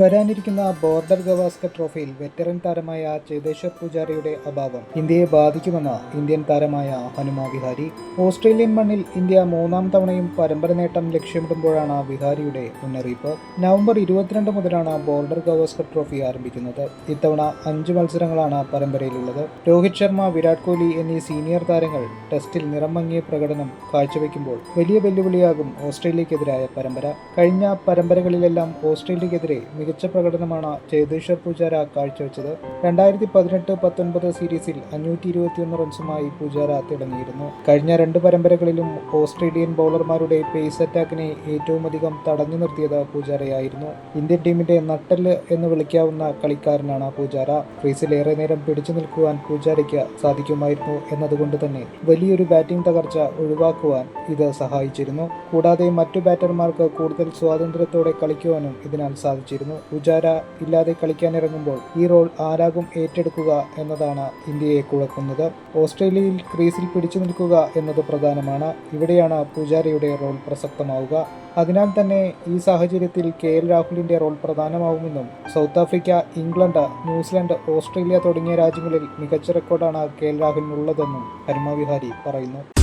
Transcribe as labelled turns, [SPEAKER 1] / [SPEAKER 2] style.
[SPEAKER 1] വരാനിരിക്കുന്ന ബോർഡർ ഗവാസ്കർ ട്രോഫിയിൽ വെറ്ററൻ താരമായ ചേതേശ്വർ പൂജാരയുടെ അഭാവം ഇന്ത്യയെ ബാധിക്കുമെന്ന് ഇന്ത്യൻ താരമായ ഹനുമ വിഹാരി. ഓസ്ട്രേലിയൻ മണ്ണിൽ ഇന്ത്യ മൂന്നാം തവണയും പരമ്പര നേട്ടം ലക്ഷ്യമിടുമ്പോഴാണ് വിഹാരിയുടെ മുന്നറിയിപ്പ്. നവംബർ ഇരുപത്തിരണ്ട് മുതലാണ് ബോർഡർ ഗവാസ്കർ ട്രോഫി ആരംഭിക്കുന്നത്. ഇത്തവണ അഞ്ച് മത്സരങ്ങളാണ് പരമ്പരയിലുള്ളത്. രോഹിത് ശർമ്മ വിരാട് കോഹ്ലി എന്നീ സീനിയർ താരങ്ങൾ ടെസ്റ്റിൽ നിറം മങ്ങിയ പ്രകടനം കാഴ്ചവെക്കുമ്പോൾ വലിയ വെല്ലുവിളിയാകും ഓസ്ട്രേലിയക്കെതിരായ പരമ്പര. കഴിഞ്ഞ പരമ്പരകളിലെല്ലാം ഓസ്ട്രേലിയക്കെതിരെ മികച്ച പ്രകടനമാണ് ചേതേശ്വർ പൂജാര കാഴ്ചവെച്ചത്. രണ്ടായിരത്തി പതിനെട്ട് പത്തൊൻപത് സീരീസിൽ അഞ്ഞൂറ്റി ഇരുപത്തിയൊന്ന് റൺസുമായി പൂജാര തിളങ്ങിയിരുന്നു കഴിഞ്ഞ രണ്ട് പരമ്പരകളിലും ഓസ്ട്രേലിയൻ ബൗളർമാരുടെ പേസ് അറ്റാക്കിനെ ഏറ്റവും അധികം തടഞ്ഞു നിർത്തിയത് പൂജാരയായിരുന്നു. ഇന്ത്യൻ ടീമിന്റെ നട്ടൽ എന്ന് വിളിക്കാവുന്ന കളിക്കാരനാണ് പൂജാര. ക്രീസിൽ ഏറെ നേരം പിടിച്ചു നിൽക്കുവാൻ പൂജാരയ്ക്ക് സാധിക്കുമായിരുന്നു എന്നതുകൊണ്ട് തന്നെ വലിയൊരു ബാറ്റിംഗ് തകർച്ച ഒഴിവാക്കുവാൻ ഇത് സഹായിച്ചിരുന്നു. കൂടാതെ മറ്റു ബാറ്റർമാർക്ക് കൂടുതൽ സ്വാതന്ത്ര്യത്തോടെ കളിക്കുവാനും ഇതിനാൽ സാധിച്ചിരുന്നു. പൂജാര ഇല്ലാതെ കളിക്കാനിറങ്ങുമ്പോൾ ഈ റോൾ ആരാകും ഏറ്റെടുക്കുക എന്നതാണ് ഇന്ത്യയെ കുഴക്കുന്നത്. ഓസ്ട്രേലിയയിൽ ക്രീസിൽ പിടിച്ചു നിൽക്കുക എന്നത് പ്രധാനമാണ്. ഇവിടെയാണ് പൂജാരയുടെ റോൾ പ്രസക്തമാവുക. അതിനാൽ തന്നെ ഈ സാഹചര്യത്തിൽ കെ എൽ രാഹുലിന്റെ role പ്രധാനമാവുമെന്നും South Africa England New Zealand Australia തുടങ്ങിയ രാജ്യങ്ങളിൽ മികച്ച റെക്കോർഡാണ് കെ എൽ രാഹുലിനുള്ളതെന്നും ഹനുമ വിഹാരി പറയുന്നു.